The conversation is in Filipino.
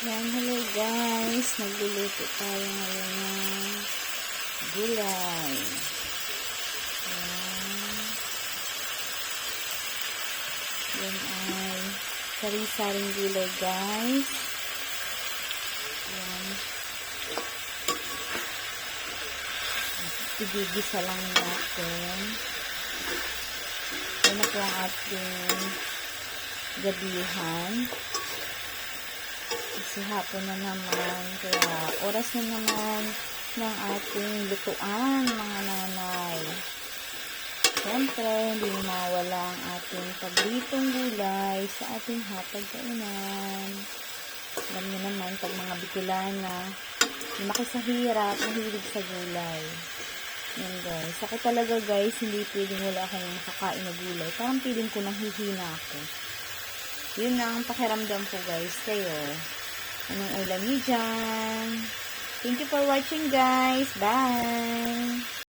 Yan, hello guys. Nagluluto tayo ngayon ng gulay. Yan. Yan ay sari-saring gulay guys. Yan. Igigisa lang natin. Yan na po ang ating gabihan. Kasi hapon na naman. Kaya oras na naman ng ating lutuan, mga nanay. Siyempre, hindi mawala ang ating pabritong gulay sa ating hapag kainan. Alam niyo naman, pag mga Bicolana, lumaki sa hirap, mahilig sa gulay. Yan guys. Ako talaga guys, hindi pwedeng wala akong makakain na gulay. Parang piling ko nahihina ako. Yun ang pakiramdam ko guys. Kayo, anong ulam niyo dyan? Thank you for watching guys. Bye!